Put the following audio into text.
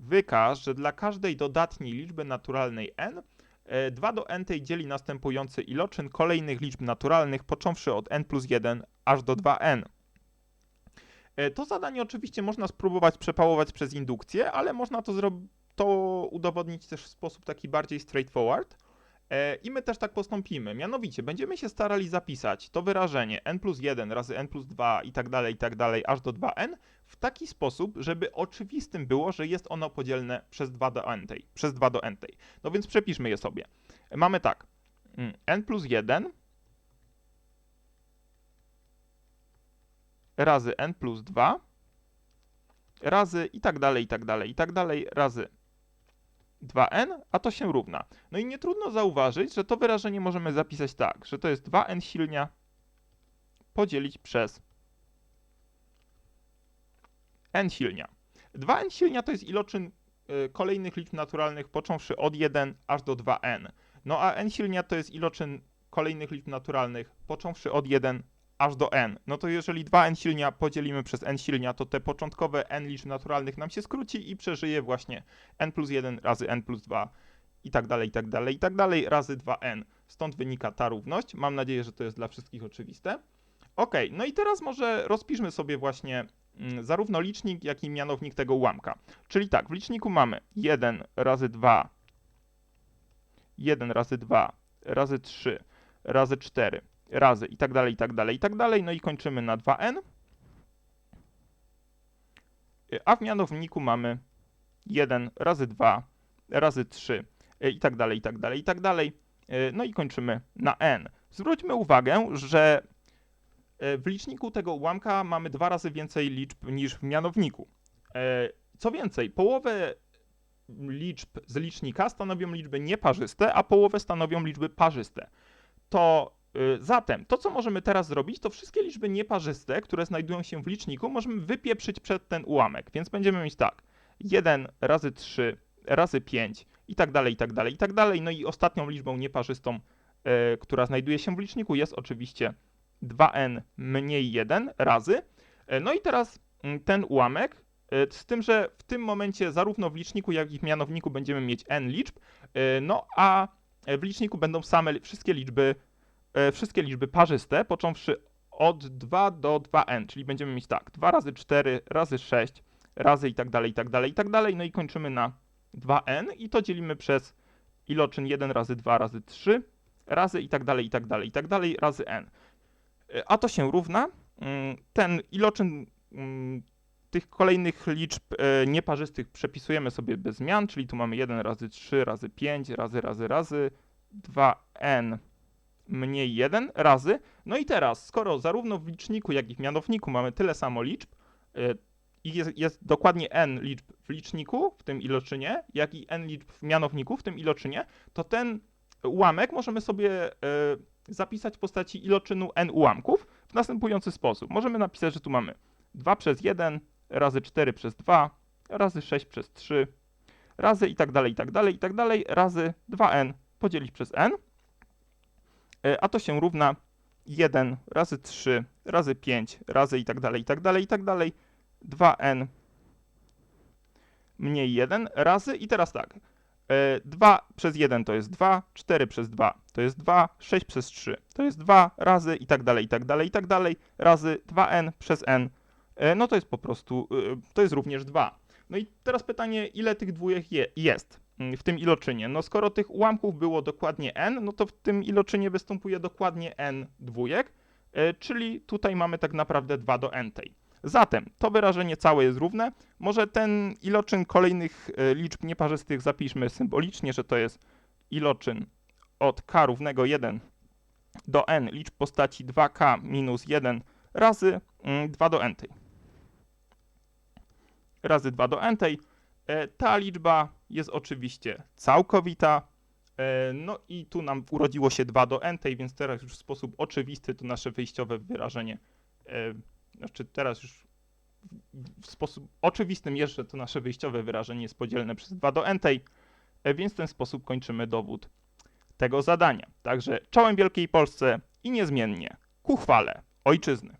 wykaż, że dla każdej dodatniej liczby naturalnej n e, 2 do n tej dzieli następujący iloczyn kolejnych liczb naturalnych, począwszy od n plus 1 aż do 2n. E, To zadanie oczywiście można spróbować przepałować przez indukcję, ale można to, to udowodnić też w sposób taki bardziej straightforward. E, I my też tak postąpimy. Mianowicie będziemy się starali zapisać to wyrażenie n plus 1 razy n plus 2 i tak dalej, i tak dalej, aż do 2n w taki sposób, żeby oczywistym było, że jest ono podzielne przez 2 do n tej, przez 2 do n tej. No więc przepiszmy je sobie. Mamy tak. mm, n plus 1 razy n plus 2 razy i tak dalej, i tak dalej, i tak dalej, razy 2n, a to się równa. No i nie trudno zauważyć, że to wyrażenie możemy zapisać tak, że to jest 2n silnia podzielić przez n silnia. 2n silnia to jest iloczyn y, kolejnych liczb naturalnych począwszy od 1 aż do 2n. No a n silnia to jest iloczyn kolejnych liczb naturalnych począwszy od 1 aż do n. No to jeżeli 2n silnia podzielimy przez n silnia, to te początkowe n liczb naturalnych nam się skróci i przeżyje właśnie n plus 1 razy n plus 2 i tak dalej, i tak dalej, i tak dalej, razy 2n. Stąd wynika ta równość. Mam nadzieję, że to jest dla wszystkich oczywiste. Ok, no i teraz może rozpiszmy sobie właśnie mm, zarówno licznik, jak i mianownik tego ułamka. Czyli tak, w liczniku mamy 1 razy 2, 1 razy 2, razy 3, razy 4, razy i tak dalej, i tak dalej, i tak dalej. No i kończymy na 2n. Y, A w mianowniku mamy 1 razy 2 razy 3 y, i tak dalej, i tak dalej, i tak dalej. Y, No i kończymy na n. Zwróćmy uwagę, że y, w liczniku tego ułamka mamy dwa razy więcej liczb niż w mianowniku. E, Co więcej, połowę liczb z licznika stanowią liczby nieparzyste, a połowę stanowią liczby parzyste. To zatem to, co możemy teraz zrobić, to wszystkie liczby nieparzyste, które znajdują się w liczniku, możemy wypieprzyć przed ten ułamek. Więc będziemy mieć tak: 1 razy 3 razy 5 i tak dalej, i tak dalej, i tak dalej. No i ostatnią liczbą nieparzystą, e, która znajduje się w liczniku, jest oczywiście 2n mniej 1 razy. E, No i teraz mm, ten ułamek, e, z tym, że w tym momencie zarówno w liczniku, jak i w mianowniku będziemy mieć n liczb, no a w liczniku będą same wszystkie liczby, wszystkie liczby parzyste, począwszy od 2 do 2n, czyli będziemy mieć tak, 2 razy 4 razy 6 razy i tak dalej, i tak dalej, i tak dalej, no i kończymy na 2n i to dzielimy przez iloczyn 1 razy 2 razy 3 razy i tak dalej, i tak dalej, i tak dalej, razy n. E, A to się równa, mm, ten iloczyn mm, tych kolejnych liczb e, nieparzystych przepisujemy sobie bez zmian, czyli tu mamy 1 razy 3 razy 5 razy razy razy 2n mniej 1 razy. No i teraz, skoro zarówno w liczniku, jak i w mianowniku mamy tyle samo liczb e, i jest, jest dokładnie n liczb w liczniku, w tym iloczynie, jak i n liczb w mianowniku, w tym iloczynie, to ten ułamek możemy sobie e, zapisać w postaci iloczynu n ułamków w następujący sposób. Możemy napisać, że tu mamy 2 przez 1 razy 4 przez 2 razy 6 przez 3 razy i tak dalej, i tak dalej, i tak dalej, razy 2n podzielić przez n. E, A to się równa 1 razy 3 razy 5 razy i tak dalej, i tak dalej, i tak dalej, 2n mniej 1 razy i teraz tak. e, 2 przez 1 to jest 2, 4 przez 2 to jest 2, 6 przez 3 to jest 2 razy i tak dalej, i tak dalej, i tak dalej, razy 2n przez n, e, no to jest po prostu, e, to jest również 2. No i teraz pytanie, ile tych dwójek je, jest w tym iloczynie? No skoro tych ułamków było dokładnie n, no to w tym iloczynie występuje dokładnie n dwójek, e, czyli tutaj mamy tak naprawdę 2 do n tej. Zatem to wyrażenie całe jest równe. Może ten iloczyn kolejnych e, liczb nieparzystych zapiszmy symbolicznie, że to jest iloczyn od k równego 1 do n liczb postaci 2k minus 1 razy mm, 2 do n tej. Razy 2 do n tej. E, Ta liczba jest oczywiście całkowita. E, No i tu nam urodziło się 2 do n więc teraz już w sposób oczywisty to nasze wyjściowe wyrażenie e, znaczy teraz już w- sposób oczywistym jest, że to nasze wyjściowe wyrażenie jest podzielne przez 2 do n więc w ten sposób kończymy dowód tego zadania. Także czołem Wielkiej Polsce i niezmiennie ku chwale ojczyzny.